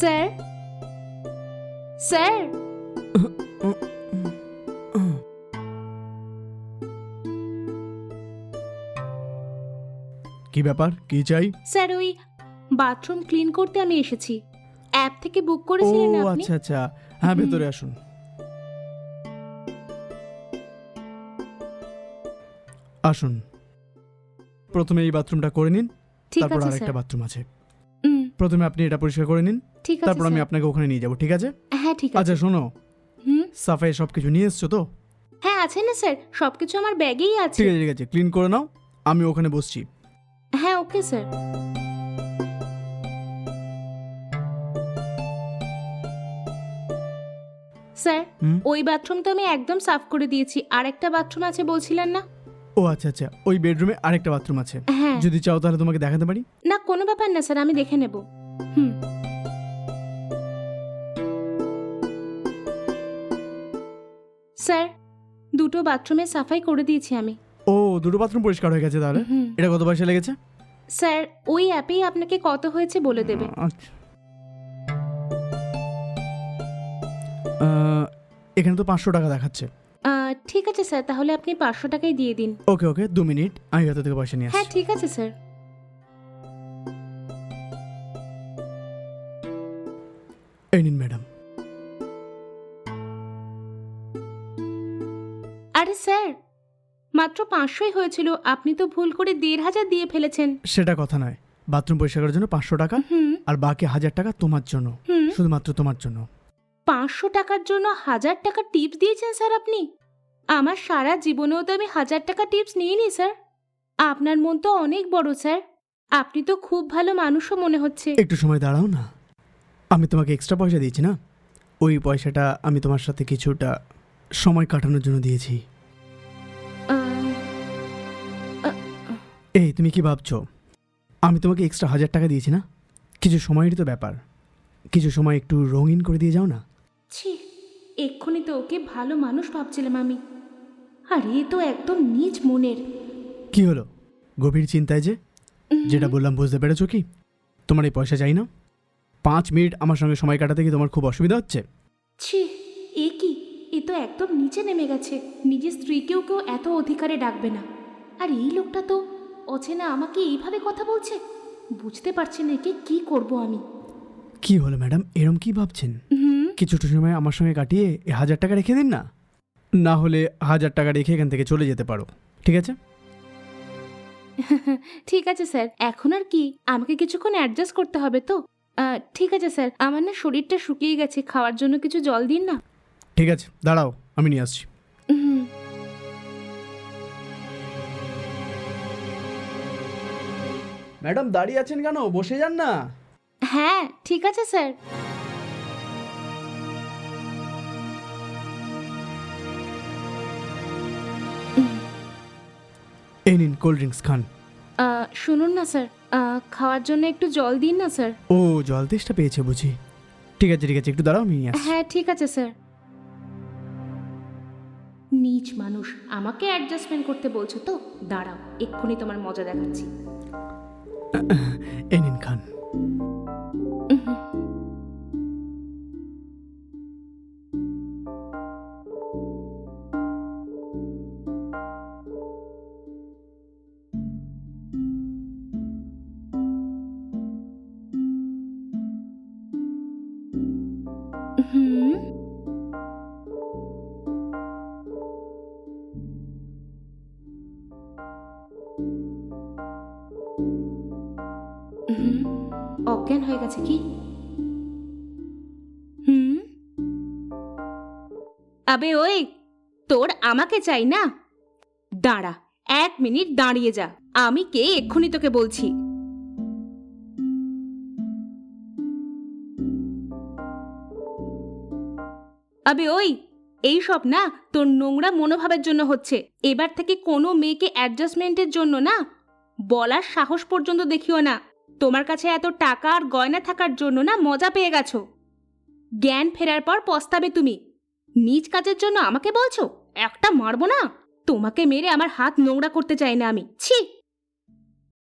Sir? Sir? কি ব্যাপার? কি চাই? স্যার ওই বাথরুম ক্লিন করতে আমি এসেছি। অ্যাপ থেকে বুক ও করেছিলেন আপনি? আচ্ছা আচ্ছা। হ্যাঁ। ভেতরে আসুন। আসুন। প্রথমে এই বাথরুমটা করে নিন ঠিক তারপর আছে আরেকটা বাথরুম আছে। প্রথমে আপনি এটা পরিষ্কার করে নিন। ঠিক আছে তারপর আমি স্যার। আপনাকে ওখানে নিয়ে যাব ঠিক আছে? হ্যাঁ ঠিক আছে। আচ্ছা শোনো। হুম? সাফাই সব কিছু নিয়ে এসছো তো? হ্যাঁ আছে না স্যার। সবকিছু আমার ব্যাগেই আছে। ঠিক আছে ঠিক আছে। ক্লিন করে নাও আমি ওখানে বসছি। হ্যাঁ ওকে স্যার। স্যার হুম? ওই বাথরুম তো আমি একদম সাফ করে দিয়েছি। আর একটা বাথরুম আছে বলছিলেন না? ও আচ্ছা আচ্ছা ওই বেডরুমে আরেকটা বাথরুম আছে। হ্যাঁ। যদি চাও তাহলে তোমাকে দেখাতে পারি? না কোনো ব্যাপার না স্যার আমি দেখে নেব। হুম। স্যার দুটো বাথরুমে সাফাই করে দিয়েছি আমি। ও দুটো বাথরুম পরিষ্কার হয়ে গেছে তাহলে? হুম। এটা কত পয়সা লেগেছে? স্যার ওই অ্যাপেই আপনাকে কত হয়েছে বলে দেবে। আচ্ছা। আহ, এখানে তো পাঁচশো টাকা দেখাচ্ছে। ঠিক আছে স্যার তাহলে আপনি পাঁচশো টাকাই দিয়ে দিন। ওকে ওকে দু মিনিট আমি ভেতর থেকে পয়সা নিয়ে হ্যাঁ আসছি। ঠিক আছে স্যার। এই নিন ম্যাডাম। আরে স্যার মাত্র পাঁচশোই হয়েছিল আপনি তো ভুল করে দেড় হাজার দিয়ে ফেলেছেন। সেটা কথা নয়। বাথরুম পরিষ্কার করার জন্য পাঁচশো টাকা হুম। আর বাকি হাজার টাকা তোমার জন্য হুম। শুধুমাত্র তোমার জন্য। পাঁচশো টাকার জন্য হাজার টাকা টিপস দিয়েছেন স্যার আপনি? আমার সারা জীবনেও তো আমি হাজার টাকা টিপস নিইনি, স্যার। আপনার মন তো অনেক বড়, স্যার। আপনি তো খুব ভালো মানুষও মনে হচ্ছে। একটু সময় দাঁড়াও না। আমি তোমাকে এক্সট্রা পয়সা দিয়েছি, না? ওই পয়সাটা আমি তোমার সাথে কিছুটা সময় কাটানোর জন্য দিয়েছি। এই, তুমি কি ভাবছ? আমি তোমাকে এক্সট্রা হাজার টাকা দিয়েছি, না? কিছু সময়েরই তো ব্যাপার। কিছু সময় একটু রঙিন করে দিয়ে যাও না? ছি এক্ষুনি তো ওকে ভালো মানুষ ভাবছিলাম আমি। আর এ তো একদম নিজ মনের। কি হলো? গভীর চিন্তায় যে? যেটা বললাম বুঝতে পেরেছ কি? তোমার এই পয়সা চাই না। পাঁচ মিনিট আমার সঙ্গে সময় কাটাতে কি তোমার খুব অসুবিধা হচ্ছে? ছি এ কি? এ তো একদম নিচে নেমে গেছে। নিজের স্ত্রীকেও কেউ এত অধিকারে ডাকবে না। আর এই লোকটা তো অচেনা আমাকে এইভাবে কথা বলছে? বুঝতে পারছি না একে কি করব আমি। কি হলো ম্যাডাম? এরম কি ভাবছেন? হুম কিছুটা সময় আমার সঙ্গে কাটিয়ে এ হাজার টাকা রেখে দিন না। না হলে হাজার টাকা রেখে এখান থেকে চলে যেতে পারো। ঠিক আছে? ঠিক আছে স্যার। এখন আর কি? আমাকে কিছুক্ষণ অ্যাডজাস্ট করতে হবে তো? আহ, ঠিক আছে স্যার। আমার না শরীরটা শুকিয়ে গেছে। খাওয়ার জন্য কিছু জল দিন না। ঠিক আছে। দাঁড়াও আমি নিয়ে আসছি। হুম ম্যাডাম দাঁড়িয়ে আছেন কেন? বসে যান না। হ্যাঁ ঠিক আছে স্যার। এই নিন কোল্ড ড্রিঙ্কস খান। আহ, শুনুন না স্যার। আহ, খাওয়ার জন্য একটু জল দিন না স্যার। ও জল তেষ্টা পেয়েছে বুঝি। ঠিক আছে ঠিক আছে একটু দাঁড়াও আমি নিয়ে আসছি। হ্যাঁ ঠিক আছে স্যার। নিজ মানুষ আমাকে অ্যাডজাস্টমেন্ট করতে বলছো তো? দাঁড়াও এক্ষুনি তোমার মজা দেখাচ্ছি। এই নিন খান। অজ্ঞান হয়ে গেছে কি? হুম? আবে ওই, তোর আমাকে চাই না? দাঁড়া, এক মিনিট দাঁড়িয়ে যা, আমি কে এক্ষুনি তোকে বলছি। আবে ওই, এই সব না, তোর নোংরা মনোভাবের জন্য হচ্ছে। এবার থেকে কোনো মেয়েকে অ্যাডজাস্টমেন্টের জন্য না? বলার সাহস পর্যন্ত দেখিও না। তোমার কাছে এত টাকা আর গয়না থাকার জন্য না মজা পেয়ে গেছো। জ্ঞান ফেরার পর পস্তাবে তুমি। নিজ কাজের জন্য আমাকে বলছো? একটা মারবো না? তোমাকে মেরে আমার হাত নোংরা করতে চাই না আমি। ছি!